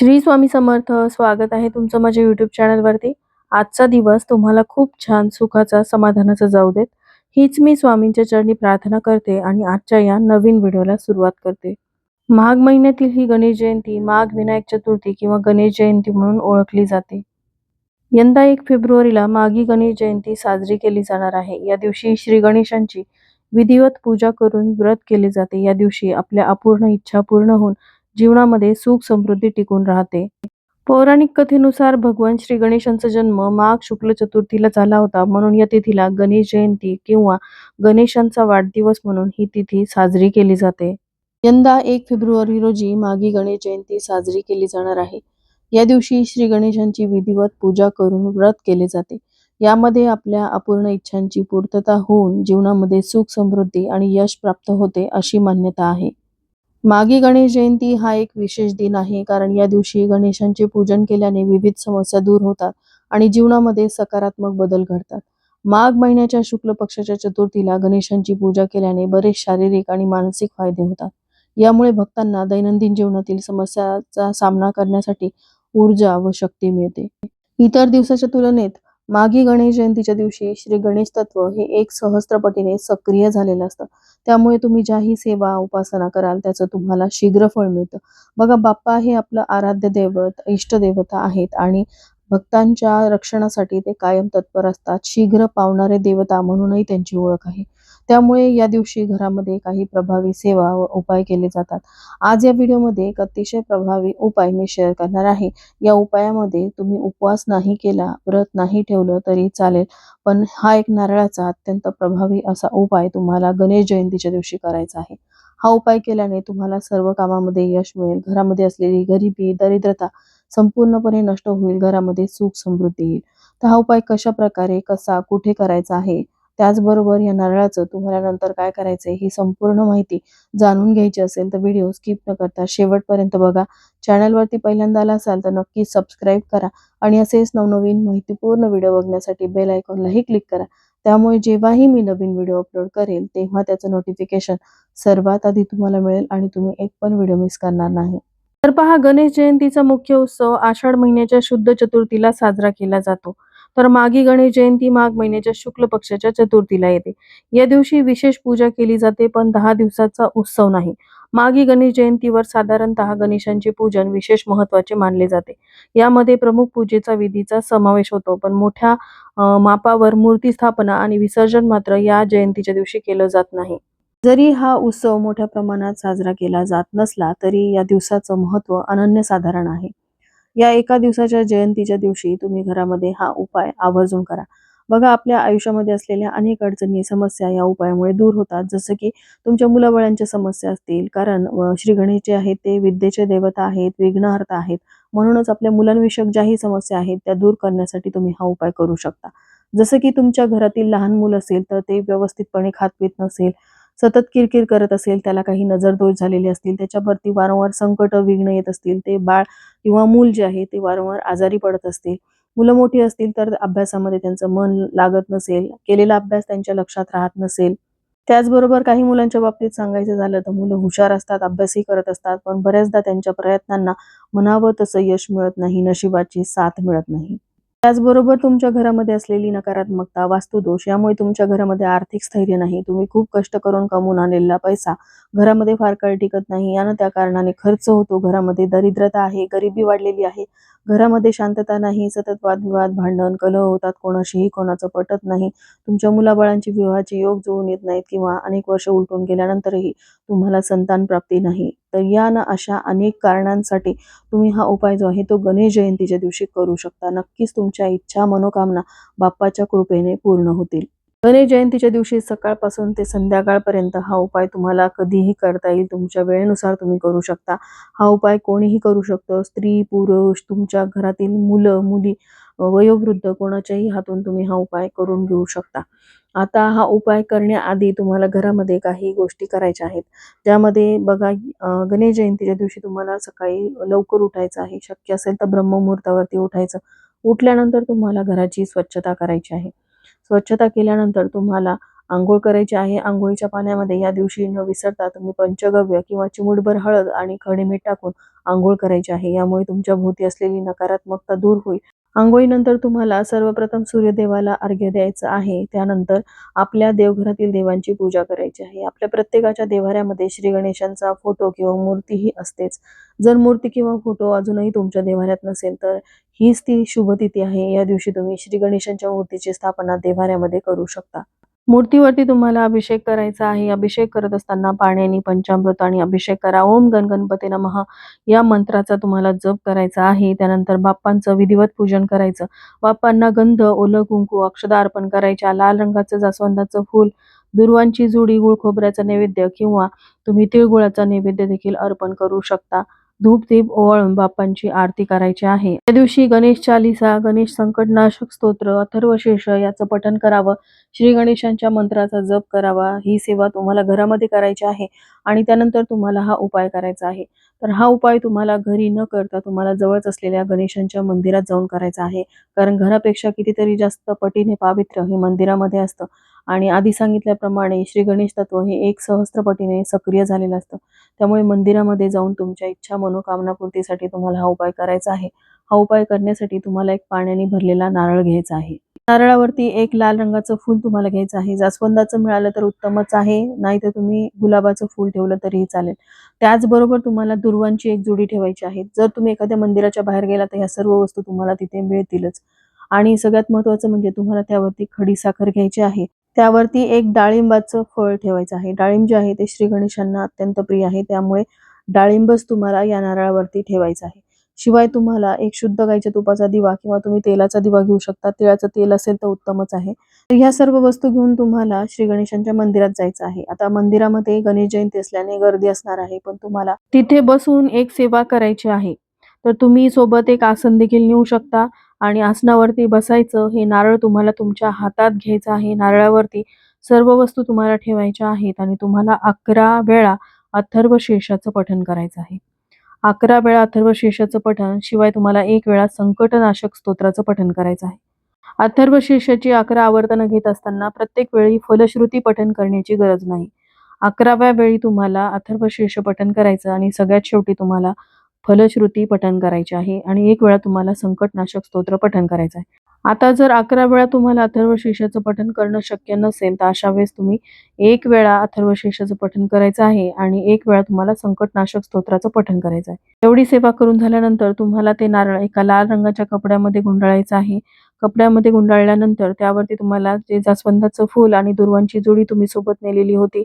श्री स्वामी समर्थ स्वागत आहे तुमचं माझ्या युट्यूब चॅनलवरती आजचा दिवस तुम्हाला खूप छान सुखाचा समाधानाचा जाऊ देत. हीच मी स्वामींच्या चरणी प्रार्थना करते आणि आजच्या या नवीन व्हिडिओला सुरुवात करते. माघ महिन्यातील ही गणेश जयंती माघ विनायक चतुर्थी किंवा गणेश जयंती म्हणून ओळखली जाते. यंदा एक फेब्रुवारीला माघी गणेश जयंती साजरी केली जाणार आहे. या दिवशी श्री गणेशांची विधिवत पूजा करून व्रत केले जाते. या दिवशी आपल्या अपूर्ण इच्छा पूर्ण होऊन जीवनामध्ये सुख समृद्धी टिकून राहते. पौराणिक कथेनुसार भगवान श्री गणेशांचा जन्म माघ शुक्ल चतुर्थीला झाला होता. म्हणून या तिथीला गणेश जयंती किंवा गणेशांचा वाढदिवस म्हणून ही तिथी साजरी केली जाते. यंदा एक फेब्रुवारी रोजी माघी गणेश जयंती साजरी केली जाणार आहे. या दिवशी श्री गणेशांची विधिवत पूजा करून व्रत केले जाते. यामध्ये आपल्या अपूर्ण इच्छांची पूर्तता होऊन जीवनामध्ये सुख समृद्धी आणि यश प्राप्त होते अशी मान्यता आहे. मागी गणेश जयंती हा एक विशेष दिन आहे कारण या दिवशी गणेशांचे पूजन केल्याने विविध समस्या दूर होतात आणि जीवनामध्ये सकारात्मक बदल घडतात. माघ महिन्याच्या शुक्ल पक्षाच्या चतुर्थीला गणेशांची पूजा केल्याने बरेच शारीरिक आणि मानसिक फायदे होतात. यामुळे भक्तांना दैनंदिन जीवनातील समस्याचा सामना करण्यासाठी ऊर्जा व शक्ती मिळते. इतर दिवसाच्या तुलनेत माघी गणेश जयंतीच्या दिवशी श्री गणेश तत्व हे एक सहस्त्रपटीने सक्रिय झालेलं असतं. त्यामुळे तुम्ही ज्याही सेवा उपासना कराल त्याचं तुम्हाला शीघ्र फळ मिळतं. बघा बाप्पा हे आपलं आराध्य दैवत इष्टदेवता आहेत आणि भक्तांच्या रक्षणासाठी ते कायम तत्पर असतात. शीघ्र पावणारे देवता म्हणूनही त्यांची ओळख आहे. त्यामुळे या दिवशी घरामध्ये काही प्रभावी सेवा व उपाय केले जातात. आज या व्हिडिओमध्ये एक अतिशय प्रभावी उपाय मी शेअर करणार आहे. या उपायामध्ये तुम्ही उपवास नाही केला व्रत नाही ठेवलं तरी चालेल पण हा एक नारळाचा अत्यंत प्रभावी असा उपाय तुम्हाला गणेश जयंतीच्या दिवशी करायचा आहे. हा उपाय केल्याने तुम्हाला सर्व कामामध्ये यश मिळेल. घरामध्ये असलेली गरिबी दरिद्रता संपूर्णपणे नष्ट होईल. घरामध्ये सुख समृद्धी येईल. तर हा उपाय कशा प्रकारे कसा कुठे करायचा आहे? त्याचबरोबर या नारळाचं तुम्हाला नंतर काय करायचंय ही संपूर्ण माहिती जाणून घ्यायची असेल तर व्हिडिओ स्किप न करता शेवटपर्यंत बघा. चॅनलवरती पहिल्यांदा आला असाल तर नक्की सबस्क्राईब करा आणि असेच नवनवीन माहितीपूर्ण व्हिडिओ बघण्यासाठी बेल आयकॉनलाही क्लिक करा. त्यामुळे जेव्हाही मी नवीन व्हिडिओ अपलोड करेल तेव्हा त्याचं नोटिफिकेशन सर्वात आधी तुम्हाला मिळेल आणि तुम्ही एक पण व्हिडिओ मिस करणार नाही. तर पहा गणेश जयंतीचा मुख्य उत्सव आषाढ महिन्याच्या शुद्ध चतुर्थीला साजरा केला जातो. तर मागी गणेश जयंती माघ महिन्याच्या शुक्ल पक्षाच्या चतुर्थीला येते. या दिवशी विशेष पूजा केली जाते पण दहा दिवसाचा उत्सव नाही. मागी गणेश जयंतीवर साधारणतः गणेशांचे पूजन विशेष महत्त्वाचे मानले जाते. यामध्ये प्रमुख पूजेचा विधीचा समावेश होतो पण मोठ्या मापावर मूर्ती स्थापना आणि विसर्जन मात्र या जयंतीच्या दिवशी केलं जात नाही. जरी हा उत्सव मोठ्या प्रमाणात साजरा केला जात नसला तरी या दिवसाचं महत्त्व अनन्यसाधारण आहे. या एका दिवसाच्या जयंतीच्या दिवशी तुम्ही घरामध्ये हा उपाय आवर्जून करा. बघा आपल्या आयुष्यामध्ये असलेल्या अनेक अडचणी समस्या या उपायामुळे दूर होतात. जसं की तुमच्या मुलाबाळांच्या समस्या असतील कारण अ, श्री गणेश जे आहेत ते विद्येचे देवता आहेत विघ्नहर्ता आहेत. म्हणूनच आपल्या मुलांविषयक ज्याही समस्या आहेत त्या दूर करण्यासाठी तुम्ही हा उपाय करू शकता. जसं की तुमच्या घरातील लहान मूल असेल तर ते व्यवस्थितपणे खात पित नसेल सतत किरकिर करत असेल त्याला काही नजर दोष झालेले असतील त्याच्यावरती वारंवार संकट विघ्न येत असतील ते बाळ किंवा मूल जे आहे ते वारंवार आजारी पडत असतील. मुलं मोठी असतील तर अभ्यासामध्ये त्यांचं मन लागत नसेल केलेला अभ्यास त्यांच्या लक्षात राहत नसेल. त्याचबरोबर काही मुलांच्या बाबतीत सांगायचं झालं तर मुलं हुशार असतात अभ्यासही करत असतात पण बऱ्याचदा त्यांच्या प्रयत्नांना म्हणावं तसं यश मिळत नाही नशिबाची साथ मिळत नाही. त्याचबरोबर तुमच्या घरामध्ये असलेली नकारात्मकता वास्तुदोष यामुळे तुमच्या घरामध्ये आर्थिक स्थैर्य नाही. तुम्ही खूप कष्ट करून कमवून आणलेला पैसा घरामध्ये फार काळ टिकत नाही. यानं त्या कारणाने खर्च होतो. घरामध्ये दरिद्रता आहे गरिबी वाढलेली आहे. घरामध्ये शांतता नाही सतत वादविवाद भांडण कलह होतात. कोणाशीही कोणाचं पटत नाही. तुमच्या मुलाबाळांची विवाहाचे योग जुळून येत नाहीत किंवा अनेक वर्ष उलटून गेल्यानंतरही तुम्हाला संतान प्राप्ती नाही. तर या ना अशा अनेक कारणांसाठी तुम्ही हा उपाय जो आहे तो गणेश जयंतीच्या दिवशी करू शकता. नक्कीच तुमच्या इच्छा मनोकामना बाप्पाच्या कृपेने पूर्ण होतील. गणेश जयंतीच्या दिवशी सकाळपासून ते संध्याकाळपर्यंत हा उपाय तुम्हाला कधीही करता येईल. तुमच्या वेळेनुसार तुम्ही करू शकता. हा उपाय कोणीही करू शकतो. स्त्री पुरुष तुमच्या घरातील मुलं मुली वयोवृद्ध कोणाच्याही हातून तुम्ही हा उपाय करून घेऊ शकता. आता हा उपाय करण्याआधी तुम्हाला घरामध्ये काही गोष्टी करायच्या आहेत. त्यामध्ये बघा गणेश जयंतीच्या दिवशी तुम्हाला सकाळी लवकर उठायचं आहे. शक्य असेल तर ब्रह्ममुहूर्तावरती उठायचं. उठल्यानंतर तुम्हाला घराची स्वच्छता करायची आहे. स्वच्छता केल्यानंतर तुम्हाला आंघोळ करायची आहे. आंघोळीच्या पाण्यामध्ये या दिवशी न विसरता तुम्ही पंचगव्य किंवा चिमूटभर हळद आणि खडे मीठ टाकून आंघोळ करायची आहे. यामुळे तुमच्या भोवती असलेली नकारात्मकता दूर होईल. आंघोळीनंतर तुम्हाला सर्वप्रथम सूर्यदेवाला अर्घ्य द्यायचं आहे. त्यानंतर आपल्या देवघरातील देवांची पूजा करायची आहे. आपल्या प्रत्येकाच्या देवाऱ्यामध्ये श्री गणेशांचा फोटो किंवा मूर्तीही असतेच. जर मूर्ती किंवा फोटो अजूनही तुमच्या देवाऱ्यात नसेल तर हीच ती शुभ तिथी आहे. या दिवशी तुम्ही श्री गणेशांच्या मूर्तीची स्थापना देवाऱ्यामध्ये करू शकता. मूर्तीवरती तुम्हाला अभिषेक करायचा आहे. अभिषेक करत असताना पाण्याने पंचामृत आणि अभिषेक करा. ओम गण गणपती नमः. या मंत्राचा तुम्हाला जप करायचा आहे. त्यानंतर बाप्पांचं विधिवत पूजन करायचं. बाप्पांना गंध ओलं कुंकू अक्षदा अर्पण करायच्या. लाल रंगाचं जास्वंदाचं फूल दुर्वांची जुडी गुळ खोबऱ्याचा नैवेद्य किंवा तुम्ही तिळगुळाचा नैवेद्य देखील अर्पण करू शकता. धूपदीप ओवाळून बाप्पांची आरती करायची आहे. त्या दिवशी गणेश चालिसा गणेश संकटनाशक स्तोत्र अथर्वशेष याचं पठन करावं. श्री गणेशांच्या मंत्राचा जप करावा. ही सेवा तुम्हाला घरामध्ये करायची आहे आणि त्यानंतर तुम्हाला हा उपाय करायचा आहे. तर हा उपाय तुम्हाला घरी न करता तुम्हाला जवळच असलेल्या गणेशांच्या मंदिरात जाऊन करायचा आहे. कारण घरापेक्षा कितीतरी जास्त पटीने पावित्र्य हे मंदिरामध्ये असतं. आणि आधी सांगितल्याप्रमाणे श्री गणेश तत्व हे एक सहस्त्रपटीने सक्रिय झालेलं असतं. त्यामुळे मंदिरामध्ये जाऊन तुमच्या इच्छा मनोकामनापूर्तीसाठी तुम्हाला हा उपाय करायचा आहे. हा उपाय करण्यासाठी तुम्हाला एक पाण्याने भरलेला नारळ घ्यायचा आहे. नारळावरती एक लाल रंगाचं फूल तुम्हाला घ्यायचं आहे. जास्वंदाचं मिळालं तर उत्तमच आहे. नाही तर तुम्ही गुलाबाचं फूल ठेवलं तरीही चालेल. त्याचबरोबर तुम्हाला दुर्वांची एक जोडी ठेवायची आहे. जर तुम्ही एखाद्या मंदिराच्या बाहेर गेला तर ह्या सर्व वस्तू तुम्हाला तिथे मिळतीलच. आणि सगळ्यात महत्वाचं म्हणजे तुम्हाला त्यावरती खडी साखर घ्यायची आहे. त्यावरती एक डाळिंबाचं फळ ठेवायचं आहे. डाळिंब जे आहे ते श्री गणेशांना अत्यंत प्रिय आहे. त्यामुळे डाळिंबच तुम्हाला या नारळावरती ठेवायचं आहे. शिवाय तुम्हाला एक शुद्ध गाईच्या तुपाचा दिवा किंवा तुम्ही तेलाचा दिवा घेऊ शकता. तिळाचं तेल असेल तर उत्तमच आहे. तर ह्या सर्व वस्तू घेऊन तुम्हाला श्री गणेशांच्या मंदिरात जायचं आहे. आता मंदिरामध्ये गणेश जयंती असल्याने गर्दी असणार आहे पण तुम्हाला तिथे बसून एक सेवा करायची आहे. तर तुम्ही सोबत एक आसन देखील नेऊ शकता आणि आसनावरती बसायचं. हे नारळ तुम्हाला तुमच्या हातात घ्यायचं आहे. नारळावरती सर्व वस्तू तुम्हाला ठेवायच्या आहेत आणि तुम्हाला अकरा वेळा अथर्व शीर्षाचं पठण करायचं आहे. अकरा वेळा अथर्व शेषाचं पठण शिवाय तुम्हाला एक वेळा संकटनाशक स्तोत्राचं पठण करायचं आहे. अथर्व शीर्षाची अकरा आवर्तनं घेत असताना प्रत्येक वेळी फलश्रुती पठण करण्याची गरज नाही. अकराव्या वेळी तुम्हाला अथर्व शेष पठण करायचं आणि सगळ्यात शेवटी तुम्हाला फलश्रुती पठण करायची आहे आणि एक वेळा तुम्हाला संकटनाशक स्तोत्र पठण करायचं आहे. आता जर अकरा वेळा तुम्हाला अथर्व शीर्षाचं पठण करणं शक्य नसेल तर अशा वेळेस तुम्ही एक वेळा अथर्व शीर्षाचं पठण करायचं आहे आणि एक वेळा तुम्हाला संकटनाशक स्तोत्राचं पठण करायचं आहे. एवढी सेवा करून झाल्यानंतर तुम्हाला ते नारळ एका लाल रंगाच्या कपड्यामध्ये गुंडाळायचं आहे. कपड्यामध्ये गुंडाळल्यानंतर त्यावरती तुम्हाला जे जास्वंदाचं फूल आणि दुर्वांची जोडी तुम्ही सोबत नेलेली होती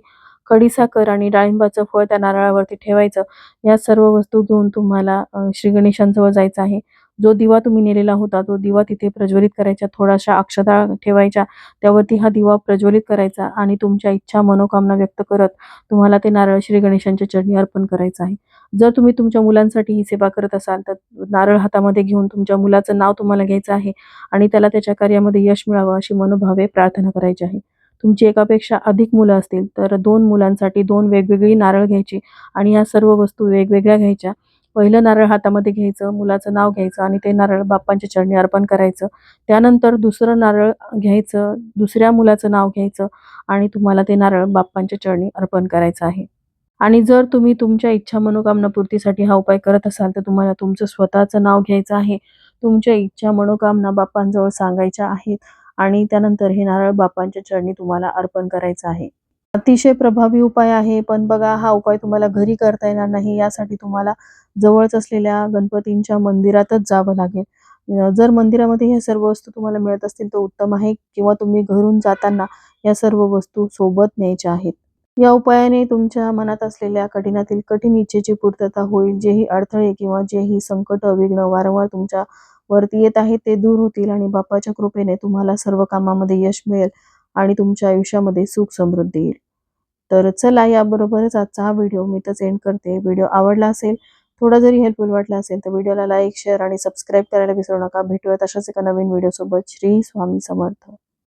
खडीसाखर आणि डाळिंबाचं फळ त्या नारळावरती ठेवायचं. या सर्व वस्तू घेऊन तुम्हाला श्री गणेशांजवळ जायचं आहे. जो दिवा तुम्ही नेलेला होता तो दिवा तिथे प्रज्वलित करायचा थोडाशा अक्षता ठेवायच्या त्यावरती हा दिवा प्रज्वलित करायचा आणि तुमच्या इच्छा मनोकामना व्यक्त करत तुम्हाला ते नारळ श्री गणेशांच्या चरणी अर्पण करायचं आहे. जर तुम्ही तुमच्या मुलांसाठी ही सेवा करत असाल तर नारळ हातामध्ये घेऊन तुमच्या मुलाचं नाव तुम्हाला घ्यायचं आहे आणि त्याला त्याच्या कार्यामध्ये यश मिळावं अशी मनोभावे प्रार्थना करायची आहे. तुमची एकापेक्षा अधिक मुलं असतील तर दोन मुलांसाठी दोन वेगवेगळी नारळ घ्यायची आणि या सर्व वस्तू वेगवेगळ्या घ्यायच्या. पहिलं नारळ हातामध्ये घ्यायचं मुलाचं नाव घ्यायचं आणि ते नारळ बाप्पांच्या चरणी अर्पण करायचं. त्यानंतर दुसरं नारळ घ्यायचं दुसऱ्या मुलाचं नाव घ्यायचं आणि तुम्हाला ते नारळ बाप्पांच्या चरणी अर्पण करायचं आहे. आणि जर तुम्ही तुमच्या इच्छा मनोकामना पूर्तीसाठी हा उपाय करत असाल तर तुम्हाला तुमचं स्वतःचं नाव घ्यायचं आहे. तुमच्या इच्छा मनोकामना बाप्पांजवळ सांगायच्या आहेत आणि त्यानंतर हे नारळ बाप्पांच्या चरणी तुम्हाला अर्पण करायचं आहे. अतिशय प्रभावी उपाय आहे पण बघा हा उपाय तुम्हाला घरी करता येणार नाही यासाठी तुम्हाला जवळच असलेल्या गणपतींच्या मंदिरातच जावं लागेल. जर मंदिरामध्ये ह्या सर्व वस्तू तुम्हाला मिळत असतील तर उत्तम आहे किंवा तुम्ही घरून जाताना या सर्व वस्तू सोबत न्यायच्या आहेत. या उपायाने तुमच्या मनात असलेल्या कठीणातील कठीण इच्छेची पूर्तता होईल जेही अडथळे किंवा जेही संकट विघ्न वारंवार तुमच्या वरती येत आहे ते दूर होतील आणि बाप्पाच्या कृपेने तुम्हाला सर्व कामामध्ये यश मिळेल आणि तुमच्या आयुष्यामध्ये सुख समृद्धी येईल. तर चला याबरोबरच आजचा हा व्हिडिओ मी तर एंड करते. व्हिडिओ आवडला असेल थोडा जरी हेल्पफुल वाटला असेल तर व्हिडिओला लाईक शेअर आणि सबस्क्राईब करायला विसरू नका. भेटूयात अशाच एका नवीन व्हिडिओ सोबत. श्री स्वामी समर्थ.